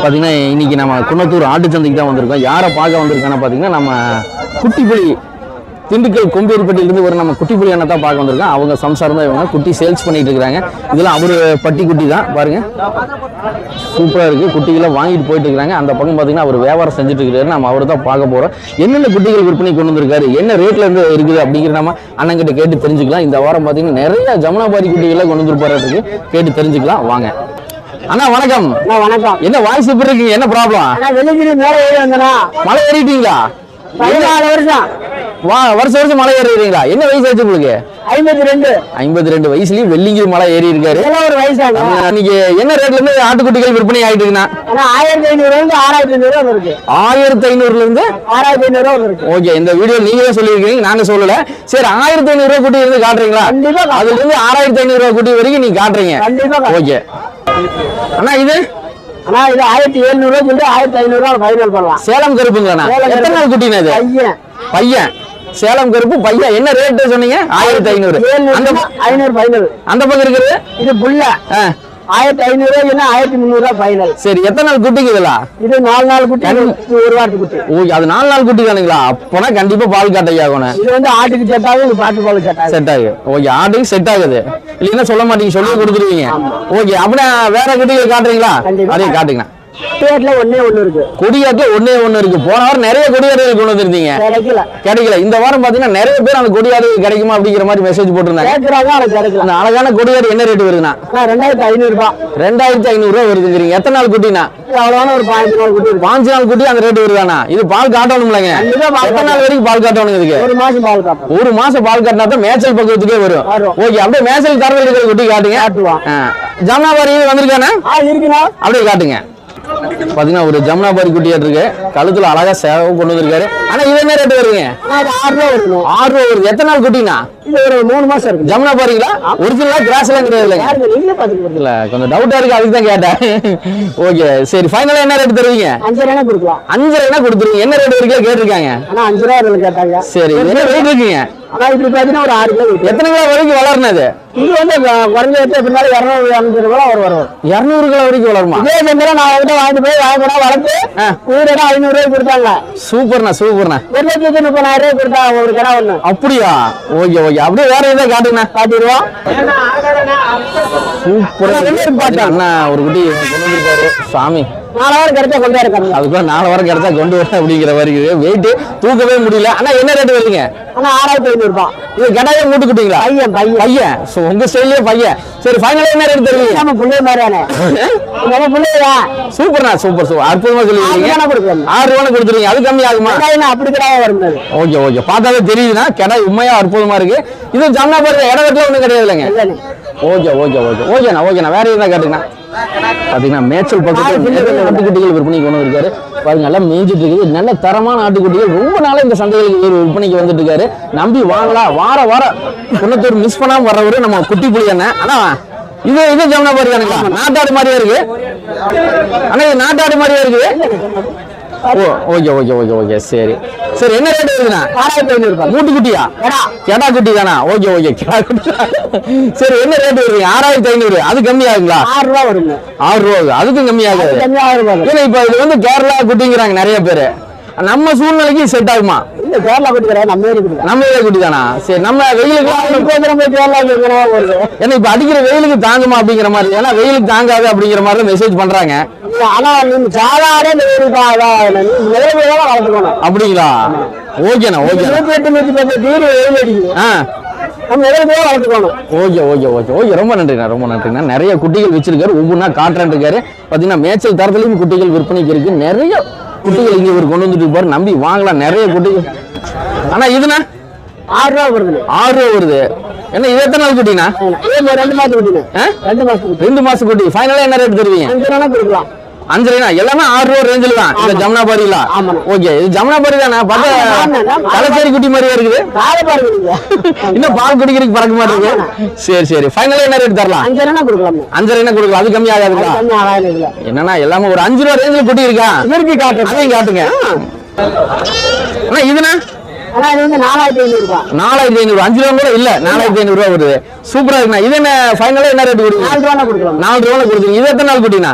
பார்த்தீங்கன்னா இன்னைக்கு நம்ம குன்னத்தூர் ஆட்டு சந்தைக்கு தான் வந்திருக்கோம். யாரை பார்க்க வந்திருக்கான்னு பார்த்தீங்கன்னா நம்ம குட்டிப்புலி திண்டுக்கல் கொம்பேரிப்பட்டியிலிருந்து ஒரு நம்ம குட்டி புலி அண்ணன் தான் பார்க்க வந்திருக்கோம் அவங்க சம்சாரம் தான் இவங்க குட்டி சேல்ஸ் பண்ணிட்டு இருக்கிறாங்க இதெல்லாம் அவர் பட்டி குட்டி தான் பாருங்க. சூப்பராக இருக்குது குட்டிகளை வாங்கிட்டு போயிட்டு இருக்கிறாங்க அந்த பக்கம் பார்த்தீங்கன்னா அவர் வியாபாரம் செஞ்சுட்டு இருக்காரு. நம்ம அவர் தான் பார்க்க போகிறோம் என்னென்ன குட்டிகள் விற்பனை கொண்டு வந்திருக்காரு? என்ன ரேட்ல இருந்து இருக்குது அப்படிங்கிற நம்ம அண்ணங்கிட்ட கேட்டு தெரிஞ்சுக்கலாம். இந்த வாரம் பார்த்தீங்கன்னா நிறைய ஜமுனாபாரி குட்டிகள்லாம் கொண்டு வந்துருப்பாரு கேட்டு தெரிஞ்சுக்கலாம். வாங்க. அண்ணா வணக்கம். அண்ணா வணக்கம். என்ன வாய்ஸ் எப்படி இருக்கீங்க? என்ன ப்ராப்ளம் அண்ணா வெள்ளிக்கிரி மேல ஏறி வந்தனா? மலை ஏறிட்டீங்களா? பதினாலு வருஷம். வா வருஷம் வருஷம் மலை ஏறிடுறீங்களா என்ன வயசு ஆச்சு உங்களுக்கு? ஐம்பத்தி ரெண்டு ஐம்பத்தி ரெண்டு வயசுலயும் வெள்ளிங்கிரி மலை ஏறி இருக்காரு ஒரு வயசாங்க இன்னைக்கு என்ன ரேட்ல இருந்து ஆட்டுக்குட்டிகள் விற்பனை ஆயிட்டு இருக்குண்ணா ஆனா ஆயிரத்தி ஐநூறு இருந்து ஆறாயிரத்தி ஐநூறு ரூபா இருக்கு ஆயிரத்தி ஐநூறுல இருந்து? ஆறாயிரத்தி ஐநூறு ரூபா இருக்கு ஓகே இந்த வீடியோ நீங்களே சொல்லியிருக்கீங்க நாங்க சொல்லல. சரி ஆயிரத்தி ஐநூறு ரூபாய் குட்டி இருந்து காட்டுறீங்களா. அதுல இருந்து ஆறாயிரத்தி ஐநூறு ரூபாய் குட்டி வரைக்கும் நீங்க காட்டுறீங்க. ஓகே. அண்ணா இது? ஆனா இது ஆயிரத்தி எழுநூறு ரூபா சொல்லி ஆயிரத்தி ஐநூறு ரூபா ஃபைனல் பண்ணலாம் சேலம் கருப்புங்களாண்ணா சேலம் எத்தனை நாள் குட்டினா இது? பையன். பையன். சேலம் கருப்பு பையன். என்ன ரேட்டு சொன்னீங்க? ஆயிரத்தி ஐநூறு. ஐநூறு ஃபைனல் அந்த பக்கம் இருக்கிறது இது புள்ள ஆயிரத்தி ஐநூறு ரூபா இல்லைன்னா ஆயிரத்தி முந்நூறு ரூபா ஃபைனல் சரி எத்தனை நாள் குட்டிக்கு இதெல்லாம் இது நாலு நாள் குட்டி ஒரு வாரத்து குட்டி. ஓ அது நாலு நாள் குட்டி தானுங்களா? அப்போனா கண்டிப்பா பால் காட்டை ஆகணும். இது வந்து ஆட்டுக்கு செட் ஆகும் பாட்டு பால் செட் ஆகும். செட் ஆகுது ஓகே ஆட்டுக்கு செட் ஆகுது. இல்லைன்னா சொல்ல மாட்டீங்க சொல்லி கொடுத்துருவீங்க. ஓகே அப்படின்னா வேற குட்டிகள் காட்டுறீங்களா. அதையும் காட்டுங்க. ஸ்டேட்ல ஒண்ணே ஒண்ணு இருக்கு. கொடியாட்டுல ஒண்ணே ஒண்ணு இருக்கு. போன வாரம் நிறைய கொடியாடுகள் கொண்டு வந்திருந்தீங்க. கிடைக்கல. கிடைக்கல. இந்த வாரம் பாத்தீங்கன்னா நிறைய பேர் அந்த கொடியாடு கிடைக்குமா அப்படிங்கிற மாதிரி மெசேஜ் போட்டிருந்தாங்க. கிடைக்கல. அந்த அழகான கொடியாடு என்ன ரேட் வருதுண்ணா? ஆனா ரெண்டாயிரத்தி ஐநூறு ரூபாய் ரெண்டாயிரத்தி ஐநூறு ரூபா வருதுங்கிறீங்க. எத்தனை நாள் குட்டினா அவ்வளவான ஒரு பாஞ்சு நாள் குட்டி பாஞ்சு நாள் குட்டி அந்த ரேட் வருதாண்ணா? இது பால் காட்டணும்லங்க. எத்தனை நாள் வரைக்கும் பால் காட்டணும் இதுக்கு? ஒரு மாசம் பால் காட்டும் ஒரு மாசம் பால் காட்டினா தான் மேய்ச்சல் பக்கத்துக்கே வரும். ஓகே அப்படியே மேய்ச்சல் தரவில் இருக்கிற குட்டி காட்டுங்க. காட்டுவான். ஜமுனாபாரி வந்திருக்கானே? இருக்குண்ணா. அப்படியே காட்டுங்க. பாத்தீங்கன்னா ஒரு ஜமுனாபாரி குட்டியாட்டு இருக்கு. கழுத்துல அழகா சேவை கொண்டு வந்திருக்காரு. ஆனா இது என்ன ரேட் வருங்க ஆறு ரூபா இருக்கணும் ஆறு ரூபா வருது. எத்தனை நாள் குட்டினா இது ஒரு மூணு மாசம் இருக்கு ஜமுனாபாரிங்களா ஒரிஜினலா கிராஸ் எல்லாம் கிடையாது இல்லைங்க? இல்ல கொஞ்சம் டவுட்டா இருக்கு அதுக்கு தான் கேட்டேன். ஓகே சரி ஃபைனலா என்ன ரேட் தருவீங்க? அஞ்சு ரூபா கொடுக்கலாம் அஞ்சு ரூபா கொடுத்துருவீங்க? என்ன ரேட் வரைக்கும் கேட்டிருக்காங்க? ஆனா அஞ்சு ரூபா கேட்டாங்க சரி என்ன ரேட் இருக்குங்க? ஆனா இப்படி பாத்தீங்கன்னா ஒரு ஆறு கிலோ எத்தனை கிலோ வரைக்கும் அது இது வந்து குறைஞ்ச வச்சு எப்படினாலும் இரநூறு அஞ்சு ரூபா ஒரு வரும். இரநூறு கிலோ வரைக்கும் வளருமா? இதே சந்திரம் நான் அவங்ககிட்ட வாங்கிட்டு போய் வாங்கினா வளர்த்து. உயிரோட ஐநூறு ரூபாய் கொடுத்தாங்க. சூப்பர்ண்ணா சூப்பர்ண்ணா. ஒரு லட்சத்தி முப்பதாயிரம் ரூபாய் கொடுத்தாங்க ஒரு கடை ஒண்ணு. அப்படியா? Okay okay. அப்படியே வேற எதாவது காட்டுங்கண்ணா. காட்டிடுவோம். சூப்பரா அண்ணா ஒரு குட்டி கொண்டு சாமி நாலாயிரம் கிடைச்சா கொண்டே அதுக்குள்ள நாலு வாரம் கிடைச்சா கொண்டு வர அப்படிங்கிற மாதிரி வெயிட் தூக்கவே முடியல. அண்ணா என்ன ரேட் வருதுங்க? ஆனா ஆறாயிரத்தி ஐநூறு ரூபாய். இது கடாயே மூட்டுக்கிட்டீங்களா? பையன் பையன். பையன்? So, உங்க ஸ்டைல்லயே பையன். சரி ஃபைனலா என்ன ரேட் தருவீங்க நம்ம பிள்ளை மாதிரியானே. நம்ம பிள்ளையா? சூப்பர்ண்ணா சூப்பர் சூப்பர். அற்புதமா சொல்லிருக்கீங்க. ஆறு ரூபா கொடுத்துருங்க அது கம்மி ஆகுமா? அப்படி கிடையாது வரும்போது. Okay okay. பார்த்தாலே தெரியுதுண்ணா. கடை உண்மையா அற்புதமா இருக்கு. இது ஜம்னா பாருங்க இட வெட்டில ஒண்ணும் கிடையாது இல்லைங்க. Okay okay okay. ஓகேண்ணா ஓகேண்ணா. வேற எதுனா கேட்டுங்கண்ணா பாத்தீங்கன்னா மேய்ச்சல் பக்கத்தில் ஆட்டுக்குட்டிகள் விற்பனைக்கு கொண்டு இருக்காரு பாருங்க எல்லாம் மேய்ஞ்சிட்டு இருக்குது. நல்ல தரமான ஆட்டுக்குட்டிகள் ரொம்ப நாளா இந்த சந்தைகளுக்கு இவர் விற்பனைக்கு வந்துட்டு இருக்காரு நம்பி வாங்கலாம் வார வாரம் குன்னத்தூர் மிஸ் பண்ணாம வர்றவரு நம்ம குட்டி புலி அண்ணன் ஆனா இது இது ஜமுனா பாரு நாட்டாடு மாதிரியே இருக்கு? அண்ணா இது நாட்டாடு மாதிரியே இருக்குது oh okay okay okay okay சரி. சரி என்ன ரேட் வருதுண்ணா? ஆறாயிரத்தி ஐநூறு ரூபாய் மூட்டு குட்டியா கடா கெடா குட்டி தானா ஓகே ஓகே கெடா குட்டி சரி என்ன ரேட் வருது? ஆறாயிரத்தி ஐநூறு. அது கம்மி ஆகுங்களா ஆறு ரூபா வருங்க. ஆறு ரூபா அதுக்கும் கம்மி ஆகாது கம்மி ஆயிரம் ரூபாய் ஏன்னா இப்ப இது வந்து கேரளா குட்டிங்கிறாங்க நிறைய பேரு. நம்ம சூழ்நிலைக்கு செட் ஆகுமா? இல்ல கேரளா குட்டி நம்ம குட்டி நம்ம ஏரியா குட்டி தானா? சரி நம்ம வெயிலுக்கு கேரளா ஏன்னா இப்ப அடிக்கிற வெயிலுக்கு தாங்குமா அப்படிங்கிற மாதிரி ஏன்னா வெயிலுக்கு தாங்காது அப்படிங்கிற மாதிரி மெசேஜ் பண்றாங்க. ஆனா நீங்க சாதாரண அப்படிங்களா? ஓகேண்ணா வளர்த்துக்கணும். ஓகே ஓகே ஓகே ஓகே ரொம்ப நன்றிண்ணா ரொம்ப நன்றிண்ணா. நிறைய குட்டிகள் வச்சிருக்காரு. ஒவ்வொன்றா காட்டுறேன் இருக்காரு. பார்த்தீங்கன்னா மேய்ச்சல் தரத்துலையும் குட்டிகள் விற்பனைக்கு இருக்கு. நிறைய குட்டிகள் இங்கே இவர் கொண்டு வந்துட்டு இருப்பாரு. நம்பி வாங்கலாம். நிறைய குட்டிகள் ஆனா இதுண்ணா ஆறு ரூபா வருது ஆறு ரூபா வருது. என்ன இது எத்தனை நாள் இது ரெண்டு மாசம் குட்டி. ரெண்டு மாசம் குட்டி. ஃபைனலாக என்ன ரேட் தருவீங்க? கொடுக்கலாம். அஞ்சரைனா எல்லாமே ஆறு ரூபா ரேஞ்சில் தான். இந்த ஜமுனாபாரில. ஓகே இது ஜமுனாபாரி தானே? பார்த்தா. தலைச்சேரி குட்டி மாதிரியே இருக்குது. இன்னும் பால் குடிக்கிறதுக்கு பறக்க மாட்டேங்குது சரி சரி. ஃபைனலாக என்ன ரேட் தரலாம்? கொடுக்கலாம்? அஞ்சரைனா கொடுக்கலாம்? அது கம்மி ஆகாதுங்களா? என்னன்னா எல்லாமே ஒரு அஞ்சு ரூபா ரேஞ்சில் குட்டி இருக்கா? இயற்கை காட்டு. அதையும் காட்டுங்க. அண்ணா இதுண்ணா? ஆனா இது வந்து நாலாயிரத்தி ஐநூறு ரூபாய் நாலாயிரத்தி ஐநூறு அஞ்சு ரூபா கூட இல்ல. நாலாயிரத்தி ஐநூறு ரூபா வருது. சூப்பரா இருக்குண்ணா. இது என்ன ஃபைனலா என்ன ரேட் கொடுக்குறீங்க நாலு ரூபா கொடுக்கலாம். நாலு ரூபா கொடுக்குறீங்க இது எத்தனை நாள் குட்டினா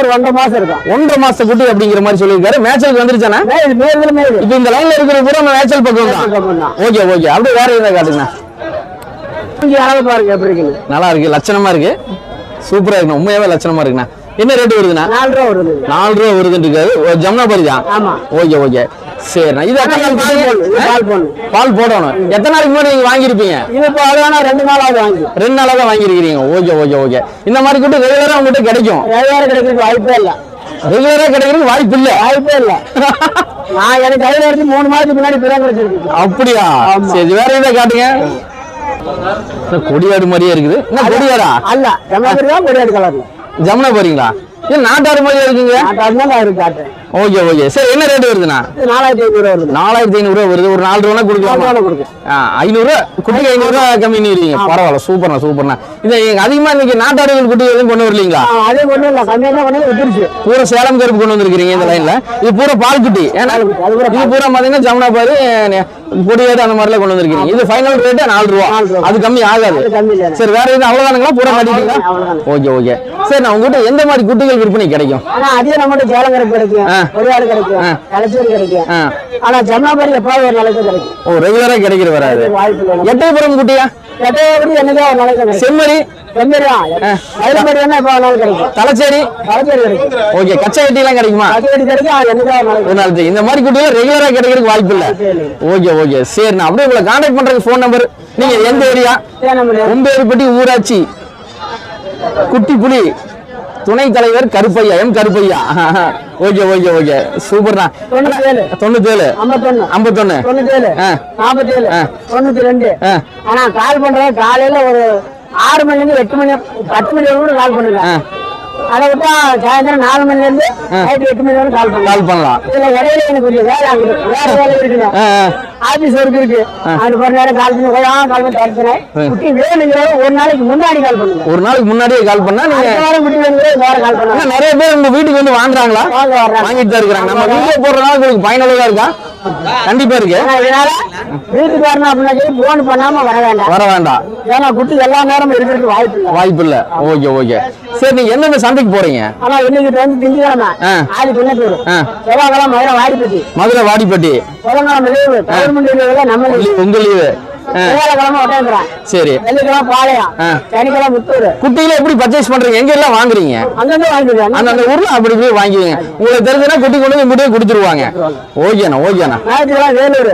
ஒரு ஒன்றரை மாசம் இருக்கும். ஒன்றரை மாச குட்டி அப்படிங்கிற மாதிரி சொல்லியிருக்காரு. மேட்சலுக்கு வந்துருச்சானா இப்போ இந்த லைன்ல இருக்கிற பூரா நம்ம மேட்சல் பக்கம் தான். Okay okay. அப்படியே வேற எதாவது காட்டுங்கண்ணா. நல்லா இருக்கு. லட்சணமா இருக்கு. சூப்பரா இருக்கு உண்மையாவே லட்சணமா இருக்குண்ணா. என்ன ரேட் வருதுண்ணா? நாலு ரூபா வருது நாலு ரூபா தான் ஆமா. Okay okay. சரிண்ணா. இது பால் போடணும்? பால் போடணும். எத்தனை நாளைக்கு முன்னாடி நீங்க வாங்கியிருப்பீங்க? இது இப்போ ரெண்டு நாள் ஆகுது வாங்கி. ரெண்டு நாளா தான் வாங்கியிருக்கிறீங்க. Okay okay okay. இந்த மாதிரி குட்டி ரெகுலரா உங்ககிட்ட கிடைக்கும். ரெகுலராக கிடைக்கிறதுக்கு வாய்ப்பே இல்லை. ரெகுலரா கிடைக்கிறதுக்கு வாய்ப்பு இல்ல. வாய்ப்பே இல்லை. நான் எனக்கு கையில் எடுத்து மூணு மாதத்துக்கு முன்னாடி பிறகு கிடைச்சிருக்கு அப்படியா? சரி வேற எதை காட்டுங்க? கொடியாடு மாதிரியே இருக்குது. கொடியாடா? அல்ல. கொடியாடு கலர்ல ஜமுனா போறீங்களா? இது நாட்டாறு மாதிரியே இருக்குங்க? நாட்டாறு அதுதான் நான் இருக்கு ஓகே ஓகே. சரி என்ன ரேட் வருதுண்ணா? நாலாயிரத்தி ஐநூறு வருது. நாலாயிரத்தி ஐநூறு ரூபா வருது. ஒரு நாலு ரூபா கொடுக்கலாமா? கொடுக்கும் ஆ, ஐநூறு? ரூபா குட்டி ஐநூறு ரூபா கம்மி பண்ணிருக்கீங்க பரவாயில்ல சூப்பர்ண்ணா சூப்பர்ண்ணா. இது எங்க அதிகமா இன்னைக்கு நாட்டாடுகள் குட்டி எதுவும் கொண்டு வரலீங்களா? அதே ஒன்றும் இல்லை கம்மியாக பண்ணி விட்டுருச்சு பூரா சேலம் கருப்பு கொண்டு வந்திருக்கீங்க இந்த லைன்ல இது பூரா பால் குட்டி ஏன்னா இது பூரா பாத்தீங்கன்னா ஜமுனா பாரு பொடியாடு அந்த மாதிரிலாம் கொண்டு வந்திருக்கீங்க இது ஃபைனல் ரேட் நாலு ரூபா. அது கம்மி ஆகாது. சரி வேற எதுவும் அவ்வளவுதானுங்களா? பூரா மாட்டிட்டீங்களா. Okay okay. சரி நான் உங்ககிட்ட எந்த மாதிரி குட்டிகள் விற்பனை கிடைக்கும்? அதே நம்மகிட்ட சேலங்கரை கிடைக்கும். ஆ. கொடியாடு கிடைக்கும். ஆ. தலைச்சேரி கிடைக்கும். ஆ. ஆனா ஜமுனாபரி எப்பாவது ஒரு நாளைக்கு கிடைக்கும். ஓ ரெகுலரா கிடைக்கிற வராது. எட்டயபுரம் குட்டியா? ஒரு நாளைக்கு கிடைக்கும். செம்மறி? செம்மறியா மயிலம்படி வேணா எப்போ ஒரு நாள் கிடைக்கும். தலைச்சேரி? தலைச்சேரி கிடைக்கும். ஓகே கச்சா கிடைக்குமா? கிடைக்கும். ஒரு நாளைக்கு ஒரு. இந்த மாதிரி குட்டிகள் ரெகுலரா கிடைக்கிறதுக்கு வாய்ப்பு இல்ல. Okay okay. சரி நான் அப்படியே உங்களை கான்டாக்ட் பண்றதுக்கு ஃபோன் நம்பர் நீங்க எந்த ஏரியா? உம்பேருப்பட்டி ஊராட்சி. குட்டி புலி துணை தலைவர் Karuppaiah M Karuppaiah. Okay okay okay. சூப்பர்ண்ணா தொண்ணூத்தி ஏழு தொண்ணூத்தேழு. ஐம்பத்தொன்னு. ஐம்பத்தொன்னு. தொண்ணூத்தி ஏழு ஆ. நாற்பத்தி ஏழு ஆ. தொண்ணூத்தி ரெண்டு. ஆனா கால் பண்றது காலையில ஒரு ஆறு மணில இருந்து எட்டு மணி பத்து மணி வரைக்கும் கூட கால் பண்ணுங்க. அதை விட்டா சாயந்தரம் நாலு மணில இருந்து எட்டு மணி வரைக்கும் கால் பண்ணுங்க கால் பண்ணலாம். இதுல இடையில எனக்கு கொஞ்சம் வேலை ஆகுது வேற வேலை இருக்குங்க ஆ, ஆ. ஆபீஸ் ஒர்க் இருக்கு. அது ஒரு நேரம் கால் பண்ணி கொஞ்சம் கால் பண்ணி குட்டி வேணுங்கிறத ஒரு நாளைக்கு முன்னாடி கால் பண்ணுங்க. ஒரு நாளைக்கு முன்னாடியே கால் பண்ணா நீங்க வாரம் குட்டி வேற கால் ஆனா நிறைய பேர் உங்க வீட்டுக்கு வந்து வாங்குறாங்களா? வாங்கிட்டு தான் இருக்கிறாங்க. நம்ம வீடியோ போடுறதுனால உங்களுக்கு பயனுள்ளதா இருக்கா? கண்டிப்பா இருக்கு. வீட்டுக்கு வரணும் அப்படின்னா போன் பண்ணாம வர வேண்டாம். வர வேண்டாம். ஏன்னா குட்டி எல்லா நேரமும் இருக்கிறதுக்கு வாய்ப்பு இல்லை. வாய்ப்பு இல்ல. Okay okay. சரி நீங்க எந்தெந்த சந்தைக்கு போறீங்க? ஆனா இன்னைக்கு வந்து திங்கக்கிழமை ஆ. ஆடி பின்னத்தூர் ஆ. செவ்வாய்க்கிழமை மதுரை வாடிப்பட்டி. மதுரை வாடிப்பட்டி. புதன்கிழமை லீவு. கவர்மெண்ட் லீவுல நம்ம லீவு. உங்க லீவு. சரி. குட்டியில எப்படி பர்ச்சேஸ் பண்றீங்க? எங்க எல்லாம் வாங்குறீங்க? அங்கிருந்து வாங்கிடுவேன் அந்த அந்த ஊர்ல அப்படி போய் வாங்கிக்கோங்க உங்களுக்கு தெரிஞ்சதுன்னா குட்டி கொண்டு வந்து முட்டையை கொடுத்துருவாங்க. ஓகேண்ணா ஓகேண்ணா Velur.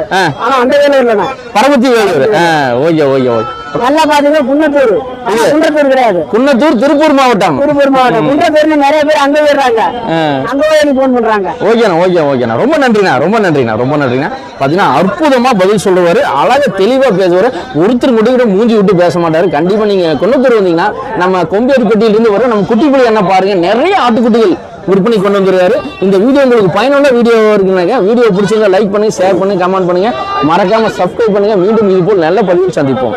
Paramathi Velur. Okay okay okay. நல்லா பாத்தீங்கன்னா குன்னத்தூர் குன்றத்தூர் கிடையாது. குன்னத்தூர் திருப்பூர் மாவட்டம். திருப்பூர் மாவட்டம். குன்றத்தூர்னு நிறைய பேர் அங்க போயிடுறாங்க. அங்க போய் எனக்கு போன் பண்றாங்க. ஓகேண்ணா ஓகே ஓகேண்ணா. ரொம்ப நன்றிண்ணா ரொம்ப நன்றிண்ணா ரொம்ப நன்றிண்ணா. பார்த்தீங்கன்னா அற்புதமா பதில் சொல்லுவாரு. அழகா தெளிவா பேசுவாரு. ஒருத்தர் மட்டும் கூட மூஞ்சி விட்டு பேச மாட்டாரு. கண்டிப்பா நீங்க குன்னத்தூர் வந்தீங்கன்னா நம்ம கொம்பேரிப்பட்டியிலிருந்து வர நம்ம குட்டிப்புலி என்ன பாருங்க. நிறைய ஆட்டுக்குட்டிகள் விற்பனை கொண்டு வந்துருக்காரு. இந்த வீடியோ உங்களுக்கு பயனுள்ள வீடியோ இருக்குனாக்க வீடியோ பிடிச்சிருந்தா லைக் பண்ணுங்க ஷேர் பண்ணுங்க கமெண்ட் பண்ணுங்க. மறக்காம சப்ஸ்கிரைப் பண்ணுங்க. மீண்டும் இது போல் நல்ல பதிவில் சந்திப்போம்.